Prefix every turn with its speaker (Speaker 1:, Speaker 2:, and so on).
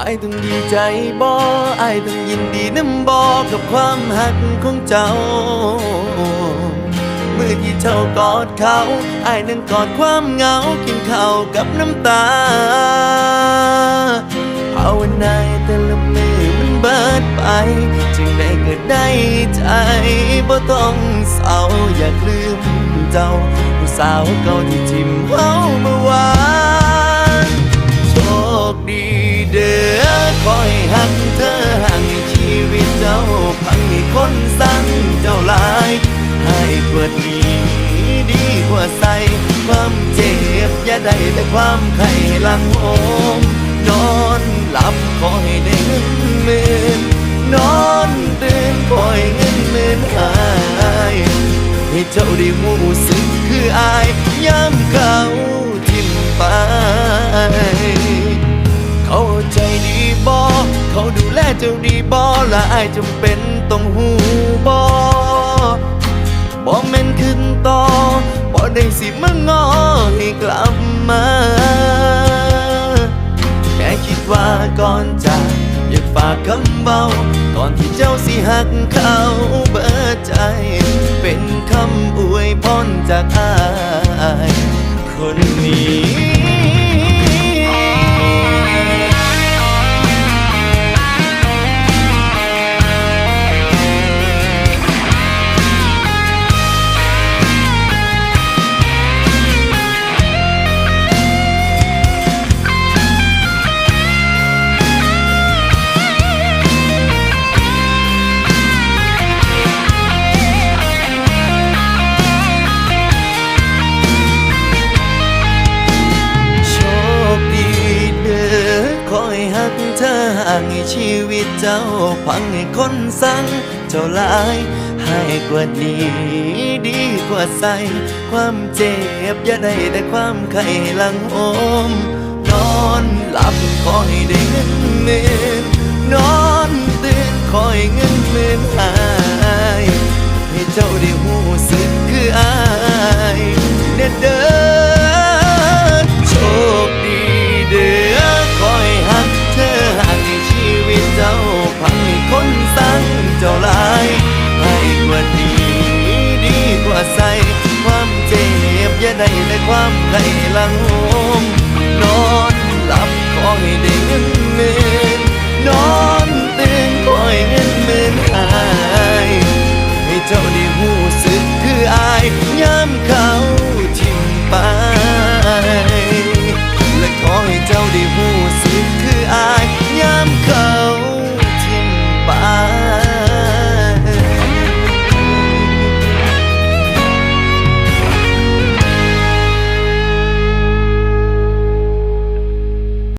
Speaker 1: ายต้องดีใจบ่อายต้องยินดีน้ำบ่กับความหักของเจ้า เมื่อที่เจ้ากอดเขาอายนั่งกอดความเหงากินข้าวกับน้ำตาภาวนาให้แต่ละมือมันเบิดไป จึงได้เกิดได้ใจบ่ต้องเศร้าอยากลืมเจ้าผู้สาวเก่าที่ทิมเฮาเมื่อวาน นสั่งเจ้าหลาย ให้กว่านี้ดีกว่าใส่ความเจ็บอย่าได้แต่ความไข้หลังโอมนอนหลับขอให้ได้เงินหมื่นนอนตื่นคอยเงินหมื่นหายให้เจ้าได้หูสึกคืออายย้ำเขา จ้าดีบอและอายจำเป็นต้องหูบอบ่แม่นขึ้นต่อบ่ได้สิมางอให้กลับมา แค่คิดว่าก่อนจากอยากฝากคำเบา ก่อนที่เจ้าสิหักเขาเบิดใจ เป็นคำอวยพรจากอายคนนี้างให้ชีวิตเจ้าพังให้คนสั่งเจ้าลาย ให้กว่านี้ดีกว่าใส่ความเจ็บอย่าได้แต่ความไข้หลังโอม นอนหลับขอให้ได้เงินเมื่นนอ จ้าลายให้กว่าดีดีกว่าใส่ความเจ็บอย่าได้แต่ความไข้หลังโหมนอนหลับขอให้ได้เงินเมื่